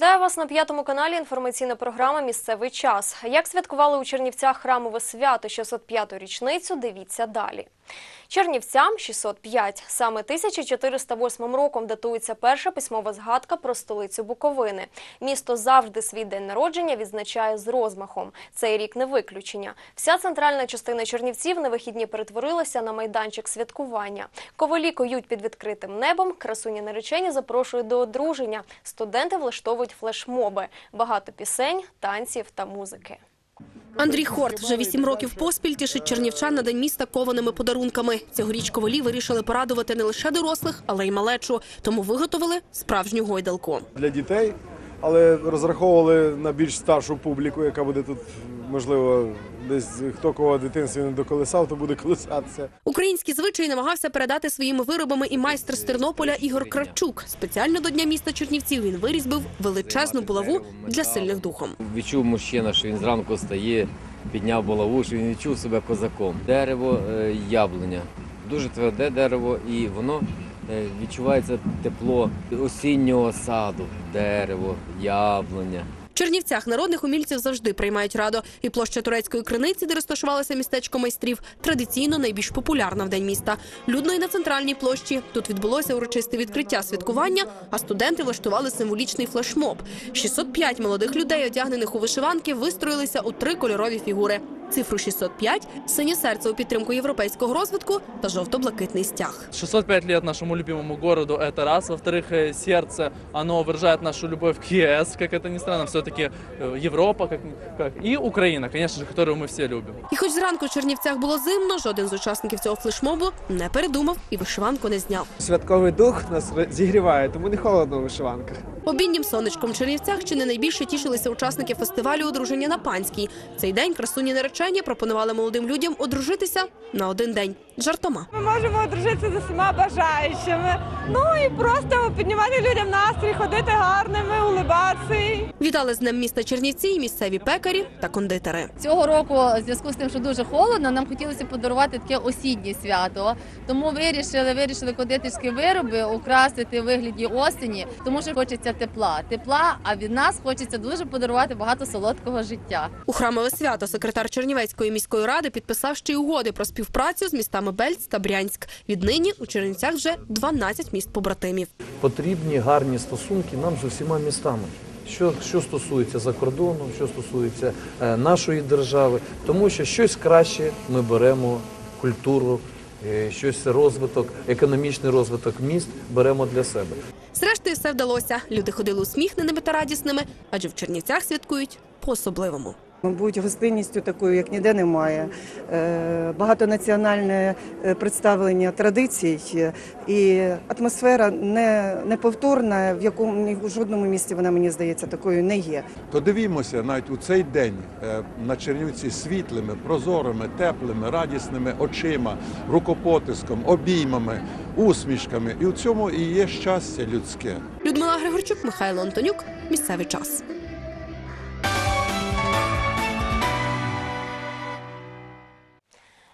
Вітаю вас на п'ятому каналі. Інформаційна програма Місцевий час. Як святкували у Чернівцях храмове свято 605-ту річницю? Дивіться далі. Чернівцям 605. Саме 1408 роком датується перша письмова згадка про столицю Буковини. Місто завжди свій день народження відзначає з розмахом. Цей рік не виключення. Вся центральна частина Чернівців на вихідні перетворилася на майданчик святкування. Ковалі коють під відкритим небом. Красуні наречені запрошують до одруження. Студенти влаштовують флешмоби. Багато пісень, танців та музики. Андрій Хорт вже вісім років поспіль тішить чернівчан на день міста кованими подарунками. Цьогоріч ковалі вирішили порадувати не лише дорослих, але й малечу. Тому виготовили справжню гойдалку. для дітей, але розраховували на більш старшу публіку, яка буде тут, можливо, десь хто кого в дитинстві не доколесав, то буде колесатися. Українські звичаї намагався передати своїми виробами і майстер з Тернополя Ігор Кравчук. Спеціально до дня міста Чернівців він вирізбив величезну булаву для сильних духом. Відчув мужчина, що він зранку стає, підняв булаву, що він відчув себе козаком. Дерево е, яблуня. Дуже тверде дерево, і воно е, відчувається тепло осіннього саду. Дерево, яблуня. Чернівцях народних умільців завжди приймають радо. І площа турецької криниці, де розташувалося містечко майстрів, традиційно найбільш популярна в день міста. Людно і на центральній площі. Тут відбулося урочисте відкриття святкування, а студенти влаштували символічний флешмоб. 605 молодих людей, одягнених у вишиванки, вистроїлися у три кольорові фігури Цифру 605 – синє серце у підтримку європейського розвитку та жовто-блакитний стяг. 605 лет нашему любимому городу, это раз. Во-вторых, э, сердце, оно выражает нашу любовь к ЕС, как это ни странно, все-таки Европа, как, как, и Украина, конечно же, которую мы все любим. І хоч зранку в Чернівцях було зимно, жоден з учасників цього флешмобу не передумав і вишиванку не зняв. Святковий дух нас зігріває, тому не холодно у вишиванках. Обіднім сонечком Чернівцях чи не найбільше тішилися учасники фестивалю одруження на панській. Цей день красуні наречені пропонували молодим людям одружитися на один день жартома. Ми можемо одружитися з усіма бажаючими. Ну і просто піднімати людям настрій, ходити гарними, улибатися. Вітали з днем міста Чернівці і місцеві пекарі та кондитери. Цього року, в зв'язку з тим, що дуже холодно, нам хотілося подарувати таке осіннє свято. Тому вирішили, вирішили кондитерські вироби украсити в вигляді осені, тому що хочеться тепла. Тепла, а від нас хочеться дуже подарувати багато солодкого життя. У храмове свято секретар Чернівецької міської ради підписав ще й угоди про співпрацю з містами Бельць та Брянськ. Віднині у Чернівцях вже 12 міст побратимів. потрібні гарні стосунки нам з усіма містами. Що, що стосується за кордону, що стосується е, нашої держави, тому що щось краще ми беремо культуру, е, щось розвиток, економічний розвиток міст беремо для себе. Зрештою, все вдалося. Люди ходили усміхненими та радісними, адже в Чернівцях святкують по-особливому. Мабуть, гостинністю такою, як ніде немає. Е, Багатонаціональне е, представлення традицій і атмосфера не, неповторна, в якому ні в жодному місті вона мені здається такою не є. Подивімося навіть у цей день е, на Чернівці світлими, прозорими, теплими, радісними очима, рукопотиском, обіймами, усмішками. І у цьому і є щастя людське. Людмила Григорчук, Михайло Антонюк. Місцевий час.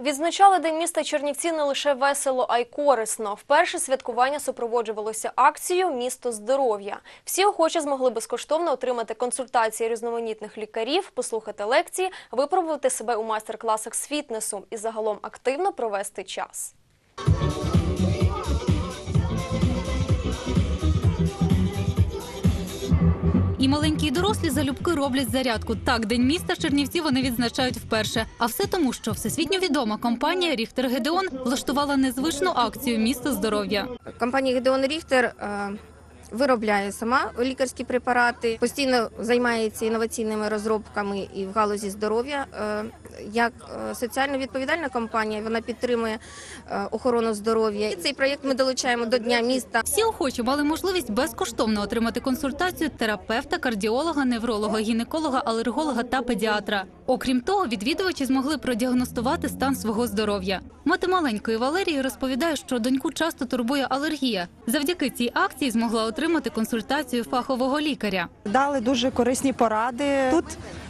Відзначали День міста Чернівці не лише весело, а й корисно. Вперше святкування супроводжувалося акцією Місто здоров'я. Всі охочі змогли безкоштовно отримати консультації різноманітних лікарів, послухати лекції, випробувати себе у майстер-класах з фітнесу і загалом активно провести час. І маленькі і дорослі залюбки роблять зарядку. Так, день міста Чернівці вони відзначають вперше. А все тому, що всесвітньо відома компанія Ріхтер Гедеон влаштувала незвичну акцію Місто здоров'я. Компанія Гедеон Ріхтер е, виробляє сама лікарські препарати, постійно займається інноваційними розробками і в галузі здоров'я. Е, Як е, соціально відповідальна компанія, вона підтримує е, охорону здоров'я. І цей проєкт ми долучаємо до Дня міста. Всі охочі мали можливість безкоштовно отримати консультацію терапевта, кардіолога, невролога, гінеколога, алерголога та педіатра. Окрім того, відвідувачі змогли продіагностувати стан свого здоров'я. Мати маленької Валерії розповідає, що доньку часто турбує алергія. Завдяки цій акції змогла отримати консультацію фахового лікаря. Дали дуже корисні поради тут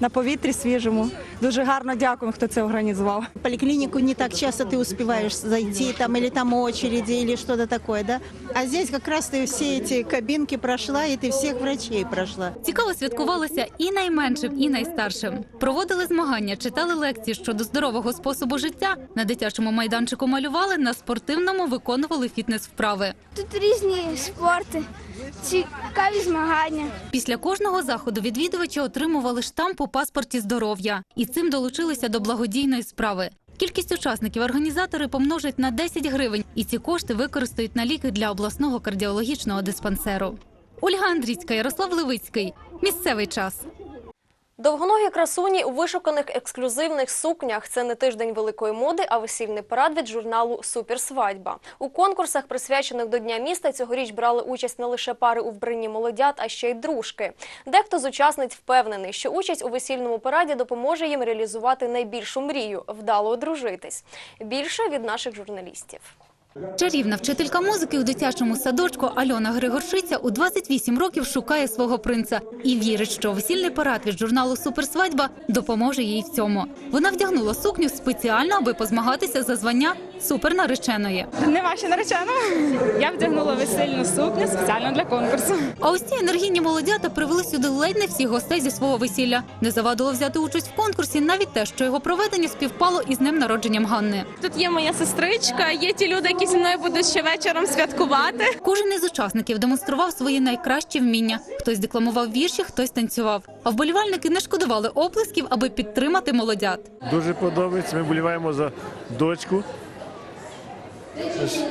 на повітрі свіжому. Дуже гарно дякуємо, хто це організував. В поликлинику не так часто ты успеваешь зайти, там или там очереди, или что-то такое, да? А здесь как раз ты все эти кабинки прошла, и ты всех врачей прошла. Цікаво святкувалося і найменшим, і найстаршим. Проводили змагання, читали лекції щодо здорового способу життя. На дитячому майданчику малювали, на спортивному виконували фітнес-вправи. Тут різні спорти, цікаві змагання. Після кожного заходу відвідувачі отримували штамп у паспорті здоров'я і цим долучилися до благодійної справи. Кількість учасників організатори помножать на 10 гривень, і ці кошти використають на ліки для обласного кардіологічного диспансеру. Ольга Андрійська, Ярослав Левицький. Місцевий час. Довгоногі красуні у вишуканих ексклюзивних сукнях. Це не тиждень великої моди, а весільний парад від журналу Суперсвадьба. У конкурсах, присвячених до Дня міста, цьогоріч брали участь не лише пари у вбранні молодят, а ще й дружки. Дехто з учасниць впевнений, що участь у весільному параді допоможе їм реалізувати найбільшу мрію вдало одружитись. Більше від наших журналістів. Чарівна вчителька музики у дитячому садочку Альона Григоршиця у 28 років шукає свого принца і вірить, що весільний парад від журналу Суперсвадьба допоможе їй в цьому. Вона вдягнула сукню спеціально, аби позмагатися за звання супернареченої. Нема ще нареченого. Я вдягнула весільну сукню спеціально для конкурсу. А ось ці енергійні молодята привели сюди ледь не всіх гостей зі свого весілля. Не завадило взяти участь в конкурсі навіть те, що його проведення співпало із днем народженням Ганни. Тут є моя сестричка, є ті люди, які зі мною будуть ще вечором святкувати. Кожен із учасників демонстрував свої найкращі вміння. Хтось декламував вірші, хтось танцював. А вболівальники не шкодували оплесків, аби підтримати молодят. Дуже подобається. Ми боліваємо за дочку,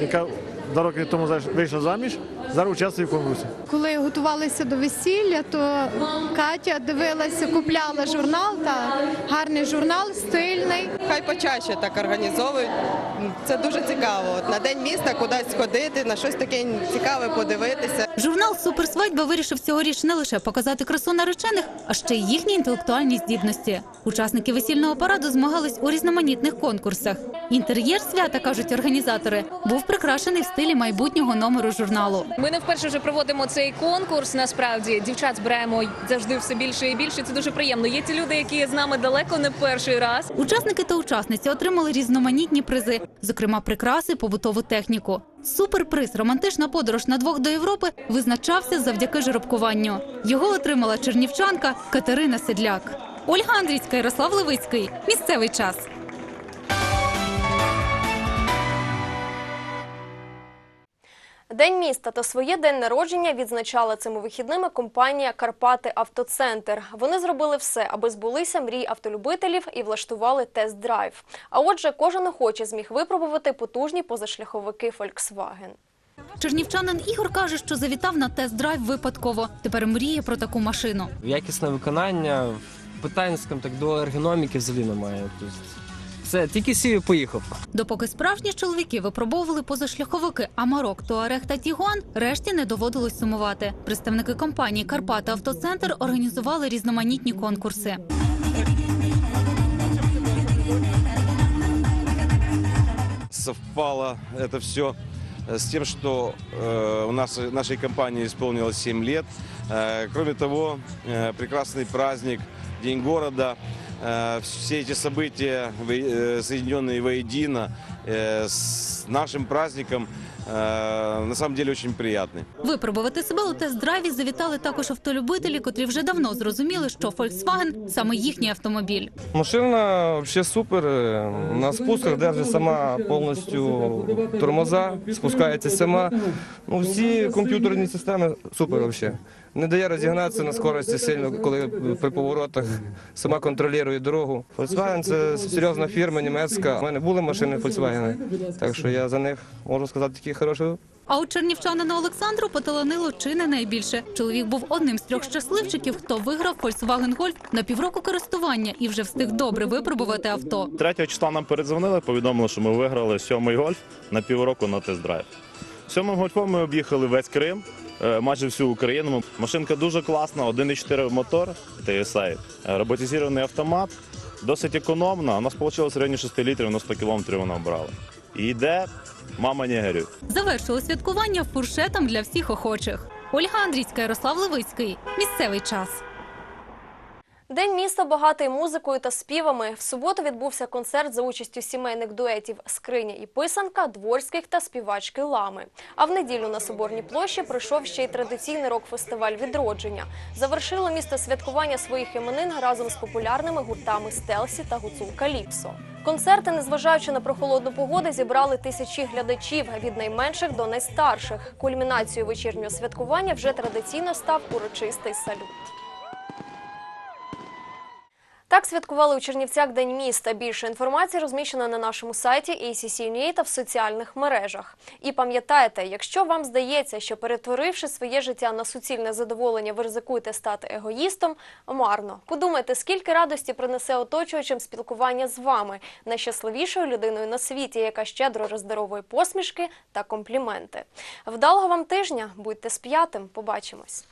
яка два роки тому вийшла заміж, зараз участвує в конкурсі. Коли готувалися до весілля, то Катя дивилася, купляла журнал та гарний журнал, стильний. Хай почаще так організовують. Це дуже цікаво. От на день міста кудись ходити, на щось таке цікаве подивитися. Журнал Суперсвадьба вирішив цьогоріч не лише показати красу наречених, а ще й їхні інтелектуальні здібності. Учасники весільного параду змагались у різноманітних конкурсах. Інтер'єр свята кажуть організатори, був прикрашений в стилі майбутнього номеру журналу. Ми не вперше вже проводимо цей конкурс. Насправді дівчат збираємо завжди все більше і більше. Це дуже приємно. Є ті люди, які з нами далеко не перший раз. Учасники та учасниці отримали різноманітні призи, зокрема прикраси, побутову техніку. Суперприз романтична подорож на двох до Європи визначався завдяки жеребкуванню. Його отримала чернівчанка Катерина Седляк. Ольга Андрійська, Ярослав Левицький. Місцевий час. День міста та своє день народження відзначала цими вихідними компанія Карпати Автоцентр. Вони зробили все, аби збулися мрії автолюбителів і влаштували тест-драйв. А отже, кожен охоче зміг випробувати потужні позашляховики Volkswagen. Чернівчанин Ігор каже, що завітав на тест-драйв випадково. Тепер мріє про таку машину. Якісне виконання, питань, скажімо так, до ергономіки взагалі немає. Тобто, все, тільки сів і поїхав. Допоки справжні чоловіки випробовували позашляховики Амарок, Туарег та Тігуан, решті не доводилось сумувати. Представники компанії Карпати Автоцентр організували різноманітні конкурси. совпало это все с тем, что э, у нас нашей компании исполнилось 7 лет. Э, кроме того, э, прекрасный праздник, День города, э, все эти события, во- э, соединенные воедино э, с нашим праздником, э, на самом деле очень приятны. Випробувати себе у тест-драйві завітали також автолюбителі, котрі вже давно зрозуміли, що Volkswagen – саме їхній автомобіль. Машина взагалі супер. е, На спусках держить сама повністю тормоза, спускається сама. Ну, всі комп'ютерні системи супер взагалі. Не дає розігнатися на скорості сильно, коли при поворотах сама контролює дорогу. Volkswagen – це серйозна фірма німецька. У мене були машини Volkswagen, так що я за них можу сказати такі хороші А от чернівчанину Олександру поталанило чи не найбільше. Чоловік був одним з трьох щасливчиків, хто виграв Volkswagen Golf на півроку користування і вже встиг добре випробувати авто. 3 числа нам передзвонили, повідомили, що ми виграли сьомий гольф на півроку на тест-драйв. Сьомим гольфом ми об'їхали весь Крим, е, майже всю Україну. Машинка дуже класна, 1,4 мотор TSI, е, роботизований автомат, досить економна. У нас вийшло в районі 6 літрів на 100 кілометрів вона брала. І йде, мама не горюй. Завершили святкування фуршетом для всіх охочих. Ольга Андрійська, Ярослав Левицький. Місцевий час. День міста багатий музикою та співами. В суботу відбувся концерт за участю сімейних дуетів Скриня і Писанка, Дворських та співачки Лами. А в неділю на Соборній площі пройшов ще й традиційний рок-фестиваль відродження. Завершило місто святкування своїх іменин разом з популярними гуртами Стелсі та Гуцул Каліпсо. Концерти, незважаючи на прохолодну погоду, зібрали тисячі глядачів від найменших до найстарших. Кульмінацією вечірнього святкування вже традиційно став урочистий салют. Так святкували у Чернівцях День міста. Більше інформації розміщено на нашому сайті ACC.UA та в соціальних мережах. І пам'ятайте, якщо вам здається, що перетворивши своє життя на суцільне задоволення, ви ризикуєте стати егоїстом, марно. Подумайте, скільки радості принесе оточуючим спілкування з вами, найщасливішою людиною на світі, яка щедро роздаровує посмішки та компліменти. Вдалого вам тижня, будьте з п'ятим. Побачимось.